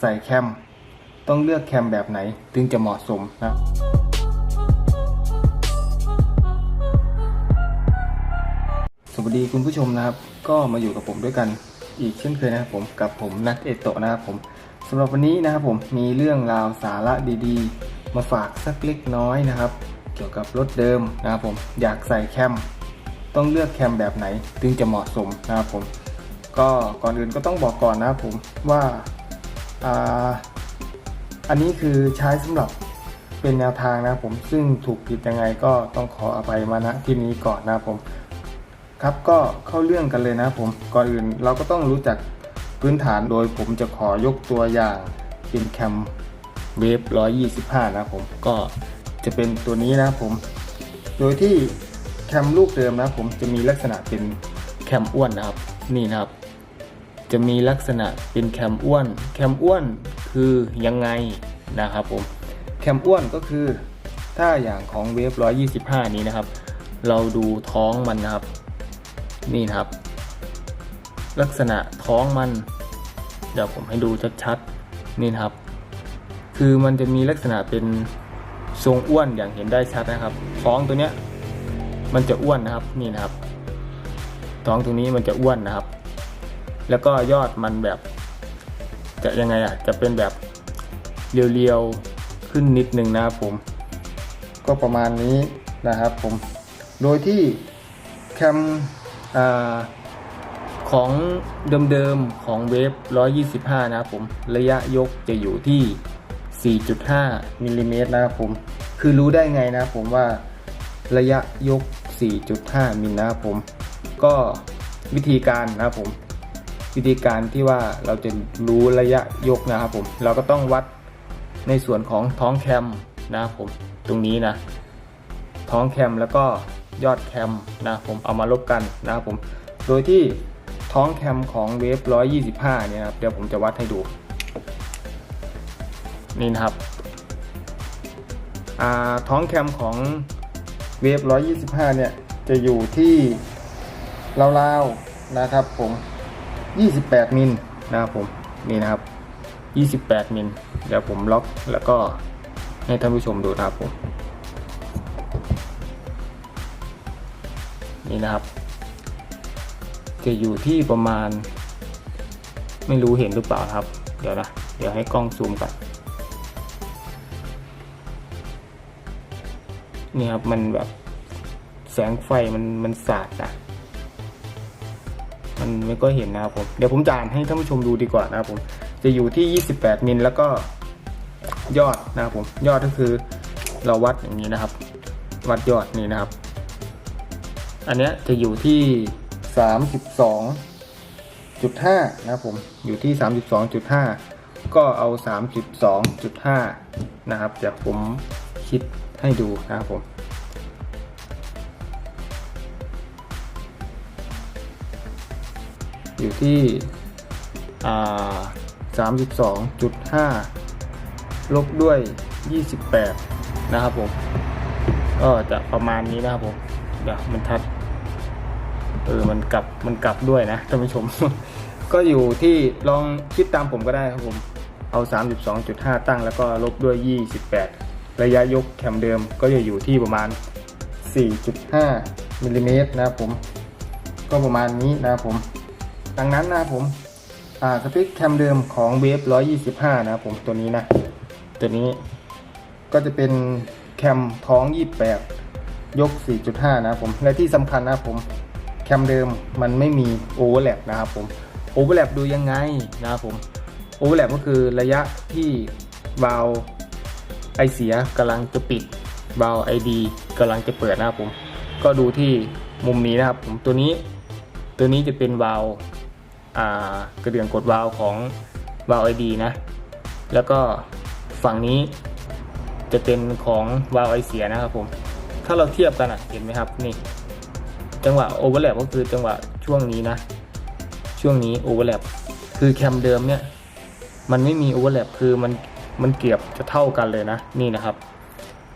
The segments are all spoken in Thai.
ใส่แคม ต้องเลือกแคมแบบไหนถึงจะเหมาะสมนะสวัสดีคุณผู้ชมนะครับ ก็มาอยู่กับผมด้วยกันอีกเช่นเคยนะครับผมกับผมนัทเอโตะนะครับผมสำหรับวันนี้นะครับผมมีเรื่องราวสาระดีๆ มาฝากสักเล็กน้อยนะครับ เกี่ยวกับรถเดิมนะครับผมอยากใส่แคม ต้องเลือกแคมแบบไหนถึงจะเหมาะสมนะครับผม ก็ก่อนอื่นก็ต้องบอกก่อนนะครับผมว่า อันนี้คือใช้สำหรับเป็นแนวทางนะผมซึ่งถูกผิดยังไงก็ต้องขออภัยมาณที่นี้ก่อนนะครับผมครับก็เข้าเรื่องกันเลยนะผมก่อนอื่นเราก็ต้องรู้จักพื้นฐานโดยผมจะขอยกตัวอย่างเป็นแคมเวฟ125 นะครับผมก็จะเป็นตัวนี้นะครับผม โดยที่แคมลูกเดิมนะครับผมจะมีลักษณะเป็นแคมอ้วนนะครับนี่นะครับ จะมีลักษณะเป็นแคมอ้วน แคมอ้วนคือยังไงนะครับผม แคมอ้วนก็คือถ้าอย่างของเวฟ125 นี้นะครับ เราดูท้องมันนะครับ นี่นะครับ ลักษณะท้องมัน เดี๋ยวผมให้ดูชัดๆ นี่นะครับ คือมันจะมีลักษณะเป็นทรงอ้วนอย่างเห็นได้ชัดนะครับ ท้องตัวเนี้ยมันจะอ้วนนะครับ นี่นะครับ ท้องตรงนี้มันจะอ้วนนะครับ แล้วก็ยอดมันแบบ จะยังไงอะจะเป็นแบบเรียวๆขึ้นนิดนึงนะครับผม ก็ประมาณนี้นะครับผม โดยที่แคมอของเดิมๆของเวฟ 125 นะครับผม ระยะยกจะอยู่ที่ 4.5 มิลลิเมตรนะครับผม คือรู้ได้ไงนะครับผมว่าระยะยก 4.5 มิลนะครับผม ก็วิธีการนะครับผม วิธีการที่ว่าเราจะรู้ระยะยกนะครับผมเราก็ต้องวัดในส่วนของท้องแคมนะครับผมตรงนี้นะ ท้องแคมแล้วก็ยอดแคมนะครับผมเอามาลบกันนะครับผมโดยที่ท้องแคมของเวฟ125 เนี่ยนะครับเดี๋ยวผมจะวัดให้ดู นี่นะครับท้องแคมของเวฟ125 เนี่ยจะอยู่ที่ราวๆนะครับผม 28 มิลนะครับผมนี่นะครับ 28 มิลเดี๋ยวผมล็อกแล้วก็ให้ท่านผู้ชมดูนะครับผมนี่นะครับ จะอยู่ที่ประมาณ ไม่รู้เห็นหรือเปล่าครับ เดี๋ยวนะเดี๋ยวให้กล้องซูมก่อนนี่ครับมันแบบแสงไฟมันมันสาดนะ มันไม่ก็เห็นนะครับผมเดี๋ยวผมจะอ่านให้ท่านผู้ชมดูดีกว่านะครับผมจะอยู่ที่ 28 มิลแล้วก็ยอดนะครับผมยอดก็คือเราวัดอย่างนี้นะครับ วัดยอดนี่นะครับ อันเนี้ยจะอยู่ที่ 32.5 นะครับผมอยู่ที่ 32.5 ก็เอา 32.5 นะครับเดี๋ยวผมคิดให้ดูนะครับผม อยู่ที่32.5 ลบด้วย 28 นะครับผม ก็จะประมาณนี้นะครับผม เดี๋ยวมันทัด เออ มันกลับ มันกลับด้วยนะท่านผู้ชม ก็อยู่ที่ลองคิดตามผมก็ได้ครับผม เอา 32.5 ตั้งแล้วก็ลบด้วย 28 ระยะยกแคมเดิมก็จะอยู่ที่ประมาณ 4.5มิลลิเมตรนะครับผม ก็ประมาณนี้นะครับผม ดังนั้นนะผมอ่าสเปคแคมเดิมของเวฟ125 นะผมตัวนี้นะ ตัวนี้ก็จะเป็นแคมท้อง 28 ยก 4.5 นะผมและที่สำคัญนะผมแคมเดิมมันไม่มีโอเวอร์แลปนะครับผมโอเวอร์แลปดูยังไงนะครับผมโอเวอร์แลปก็คือระยะที่วาล์วไอเสียกำลังจะปิดวาล์วไอดีกำลังจะเปิดนะครับผมก็ดูที่มุมนี้นะครับผมตัวนี้ตัวนี้จะเป็นวาล์ว กระเดื่องกดวาล์วของวาล์วไอดีนะ แล้วก็ฝั่งนี้จะเป็นของวาล์วไอเสียนะครับผม ถ้าเราเทียบกันอะเห็นไหมครับนี่ จังหวะโอเวอร์แลปก็คือจังหวะช่วงนี้นะ ช่วงนี้โอเวอร์แลปคือแคมเดิมเนี่ยมันไม่มีโอเวอร์แลปคือมันมันเกือบจะเท่ากันเลยนะนี่นะครับ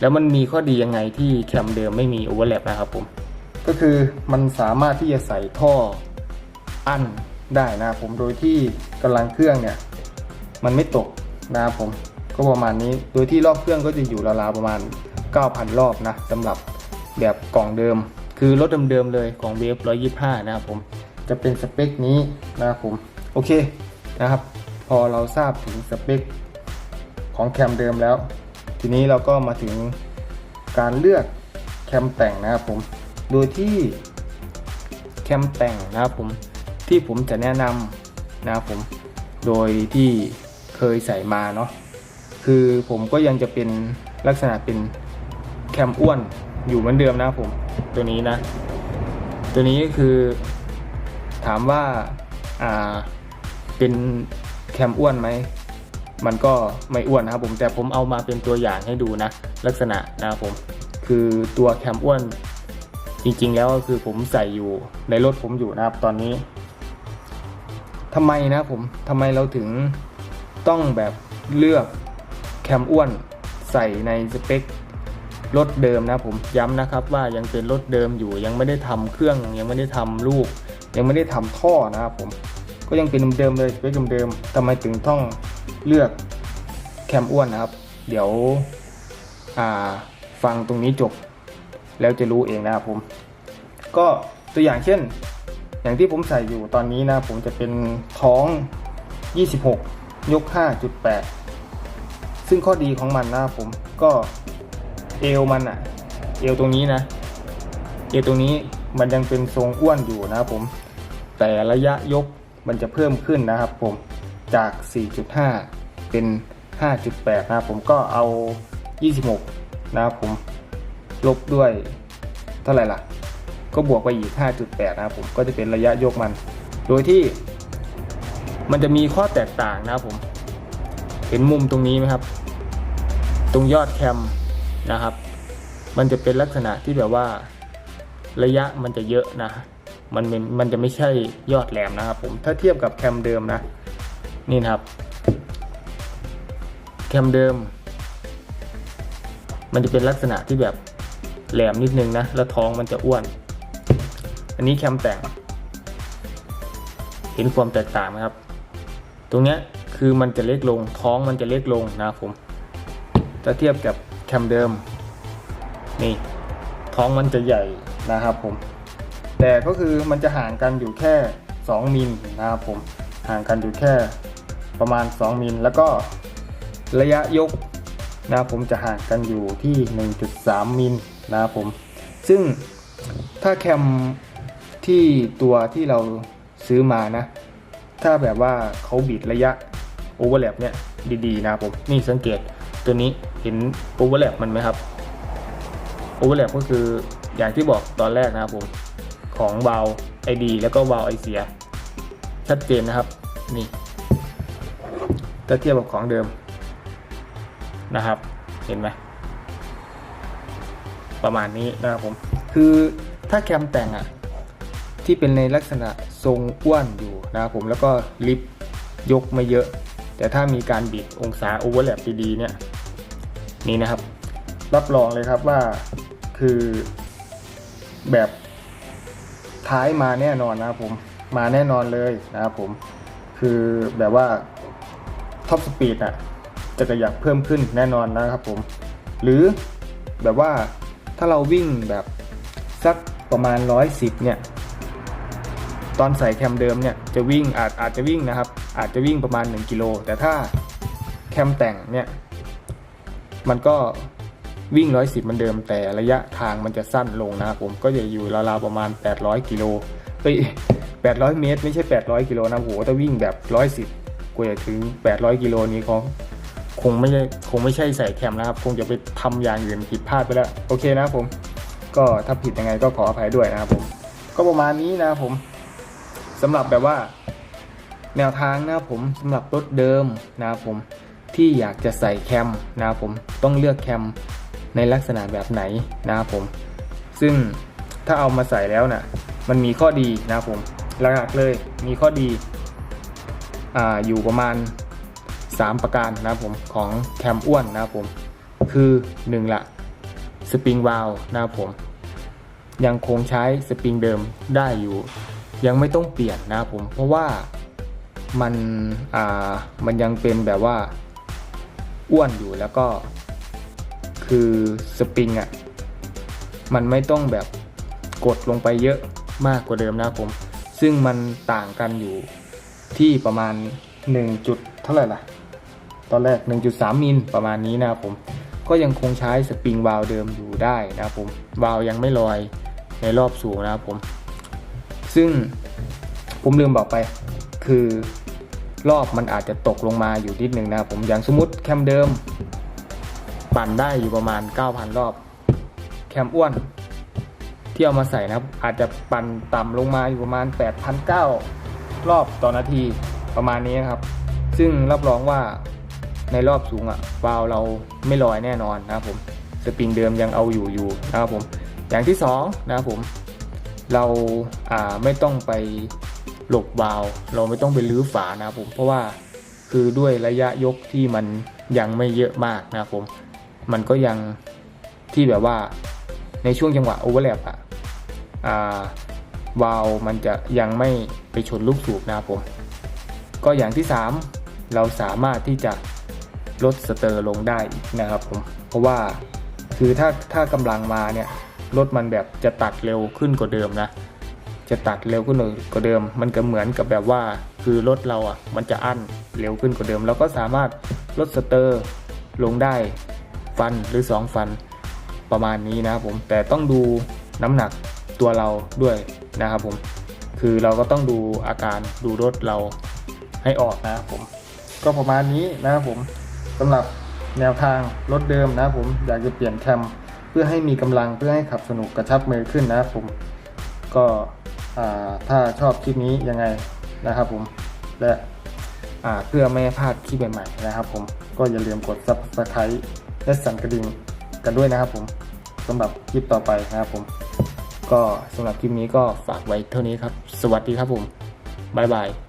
แล้วมันมีข้อดียังไงที่แคมเดิมไม่มีโอเวอร์แลปนะครับผมก็คือมันสามารถที่จะใส่ท่ออั้น ได้นะครับผมโดยที่กำลังเครื่องเนี่ยมันไม่ตกนะครับผมก็ประมาณนี้โดยที่รอบเครื่องก็จะอยู่ราวๆประมาณ 9,000 รอบนะสำหรับแบบกล่องเดิม คือรถเดิมๆเลยของเวฟ125 นะครับผมจะเป็นสเปคนี้นะครับผมโอเคนะครับ พอเราทราบถึงสเปคของแคมเดิมแล้ว ทีนี้เราก็มาถึงการเลือกแคมแต่งนะครับผมโดยที่แคมแต่งนะครับผม ที่ผมจะแนะนำนะครับผมโดยที่เคยใส่มาเนาะคือผมก็ยังจะเป็นลักษณะเป็นแคมอ้วนอยู่เหมือนเดิมนะผมตัวนี้นะ ตัวนี้ก็คือถามว่าอ่าเป็นแคมอ้วนไหมมันก็ไม่อ้วนนะครับผมแต่ผมเอามาเป็นตัวอย่างให้ดูนะลักษณะนะครับผมคือตัวแคมอ้วนจริงๆแล้วก็คือผมใส่อยู่ในรถผมอยู่นะครับตอนนี้ ทำไมนะผมทำไมเราถึงต้องแบบเลือกแคมอ้วนใส่ในสเปครถเดิมนะผมย้ำนะครับว่ายังเป็นรถเดิมอยู่ยังไม่ได้ทำเครื่องยังไม่ได้ทำลูก ยังไม่ได้ทำท่อนะครับผมก็ยังเป็นเดิมเลยสเปคเดิมทำไมถึงต้องเลือกแคมอ้วนนะครับ เดี๋ยวฟังตรงนี้จบ แล้วจะรู้เองนะครับผม ก็ตัวอย่างเช่น อย่างที่ผมใส่อยู่ตอนนี้นะ ผมจะเป็นท้อง 26 ยก 5.8 ซึ่งข้อดีของมันนะผมก็เอวมันอะเอวตรงนี้นะ เอวตรงนี้มันยังเป็นทรงอ้วนอยู่นะผม แต่ระยะยกมันจะเพิ่มขึ้นนะครับผมจาก 4.5 เป็น 5.8 นะผมก็เอา 26 นะครับผมลบด้วยเท่าไหร่ล่ะ ก็บวกไปอีก 5.8 นะครับผมก็จะเป็นระยะยกมัน โดยที่มันจะมีข้อแตกต่างนะครับผม เห็นมุมตรงนี้ไหมครับ ตรงยอดแคมนะครับ มันจะเป็นลักษณะที่แบบว่าระยะมันจะเยอะนะ มันมันจะไม่ใช่ยอดแหลมนะครับผมถ้าเทียบกับแคมเดิมนะ นี่นะครับ แคมเดิม มันจะเป็นลักษณะที่แบบแหลมนิดนึงนะ แล้วท้องมันจะอ้วน อันนี้แคมแต่ง เห็นความแตกต่างไหมครับ ตรงเนี้ยคือมันจะเล็กลงท้องมันจะเล็กลงนะครับผมถ้าเทียบกับแคมเดิมนี่ท้องมันจะใหญ่นะครับผม แต่ก็คือมันจะห่างกันอยู่แค่ 2มิลนะครับผมห่างกันอยู่แค่ประมาณ 2มิลแล้วก็ระยะยกนะครับผมจะห่างกันอยู่ที่ 1.3มิลนะครับผม ซึ่งถ้าแคม ที่ตัวที่เราซื้อมานะ ถ้าแบบว่าเขาบิดระยะโอเวอร์แลปเนี่ยดีๆนะผมนี่สังเกตตัวนี้เห็นโอเวอร์แลปมันไหมครับโอเวอร์แลปก็คืออย่างที่บอกตอนแรกนะครับผมของวาลไอดีแล้วก็วาลไอเสีย ชัดเจนนะครับนี่ถ้าเทียบกับของเดิมนะครับเห็นไหมประมาณนี้นะครับผมคือถ้าแคมแต่งอะ ที่เป็นในลักษณะทรงอ้วนอยู่นะครับผมแล้วก็ลิฟต์ยกไม่เยอะ แต่ถ้ามีการบิดองศาโอเวอร์แลปดีๆเนี่ยนี่นะครับ รับรองเลยครับว่าคือแบบท้ายมาแน่นอนนะครับผมมาแน่นอนเลยนะครับผมคือแบบว่าท็อปสปีดอะจะกระยับเพิ่มขึ้นแน่นอนนะครับผม หรือแบบว่าถ้าเราวิ่งแบบสักประมาณ 110เนี่ย ตอนใส่แคมเดิมเนี่ยจะวิ่งอาจอาจจะวิ่งนะครับ อาจจะวิ่งประมาณ 1 กิโล แต่ถ้าแคมแต่งเนี่ยมันก็วิ่ง 110เหมันเดิมแต่ระยะทางมันจะสั้นลงนะครับผมก็จะอยู่ราวๆประมาณ 800 กิโลเอ้ย800 เมตร ไม่ใช่ 800 กิโลนะโหถ้าวิ่งแบบ 110กว่าจะถึง 800 กิโลนี้ของคงไม่ใช่คงไม่ใช่ใส่แคมนะครับ คงจะไปทำอย่างอื่นผิดพลาดไปแล้วโอเคนะครับผม ก็ถ้าผิดยังไงก็ขออภัยด้วยนะครับผม ก็ประมาณนี้นะครับผม สำหรับแบบว่าแนวทางนะครับผมสำหรับรถเดิมนะครับผมที่อยากจะใส่แคมนะครับผมต้องเลือกแคมในลักษณะแบบไหนนะครับผมซึ่งถ้าเอามาใส่แล้วนะ่ะมันมีข้อดีนะครับผมหลักๆเลยมีข้อดีอ่าอยู่ประมาณ 3 ประการนะครับผมของแคมอ้วนนะครับผมคือ1ละสปริงวาลนะครับผมยังคงใช้สปริงเดิมได้อยู่ ยังไม่ต้องเปลี่ยนนะผมเพราะว่ามันอ่ามันยังเป็นแบบว่าอ้วนอยู่แล้วก็คือสปริงอะ่ะมันไม่ต้องแบบกดลงไปเยอะมากกว่าเดิมนะผม ซึ่งมันต่างกันอยู่ที่ประมาณ 1 จุดเท่าไหร่ล่ะ ตอนแรก 1.3 มิลประมาณนี้นะครับผม ก็ยังคงใช้สปริงวาล์วเดิมอยู่ได้นะครับผม วาล์วยังไม่ลอยในรอบสูงนะครับผม ซึ่งผมลืมบอกไปคือรอบมันอาจจะตกลงมาอยู่นิดนึงนะครับผมอย่างสมมติแคมเดิม ปั่นได้อยู่ประมาณ 9,000 รอบ แคมอ้วนที่เอามาใส่นะครับ อาจจะปั่นต่ำลงมาอยู่ประมาณ 8,900 รอบต่อนาทีประมาณนี้นะครับ ซึ่งรับรองว่าในรอบสูงอะวาวเราไม่ลอยแน่นอนนะครับผมสปริงเดิมยังเอาอยู่อยู่นะครับผมอย่างที่สองนะครับผม เราอ่าไม่ต้องไปหลบวาล์วเราไม่ต้องไปรื้อฝานะครับผมเพราะว่าคือด้วยระยะยกที่มันยังไม่เยอะมากนะครับผม มันก็ยังที่แบบว่าในช่วงจังหวะโอเวอร์แลปอะอ่าวาล์วมันจะยังไม่ไปชนลูกสูบนะครับผม ก็อย่างที่ 3 เราสามารถที่จะลดสเตอร์ลงได้นะครับผม เพราะว่าคือถ้าถ้ากำลังมาเนี่ย รถมันแบบจะตัดเร็วขึ้นกว่าเดิมนะ จะตัดเร็วขึ้นกว่าเดิม มันก็เหมือนกับแบบว่าคือรถเราอะมันจะอั้นเร็วขึ้นกว่าเดิม เราก็สามารถลดสเตอร์ลงได้ฟันหรือ 2 ฟันประมาณนี้นะครับผมแต่ต้องดูน้ำหนักตัวเราด้วยนะครับผมคือเราก็ต้องดูอาการดูรถเราให้ออกนะครับผมก็ประมาณนี้นะครับผมสำหรับแนวทางรถเดิมนะครับผมอยากจะเปลี่ยนแคม พื่อให้มีกำลังเพื่อให้ขับสนุกกระชับมือขึ้นนะครับผมก็ถ้าชอบคลิปนี้ยังไงนะครับผมและเพื่อไม่ให้พลาดคลิปใหม่ๆนะครับผมก็อย่าลืมกด subscribe และสั่นกระดิ่งกันด้วยนะครับผมสำหรับคลิปต่อไปนะครับผม ก็สำหรับคลิปนี้ก็ฝากไว้เท่านี้ครับ สวัสดีครับผม บ๊ายบาย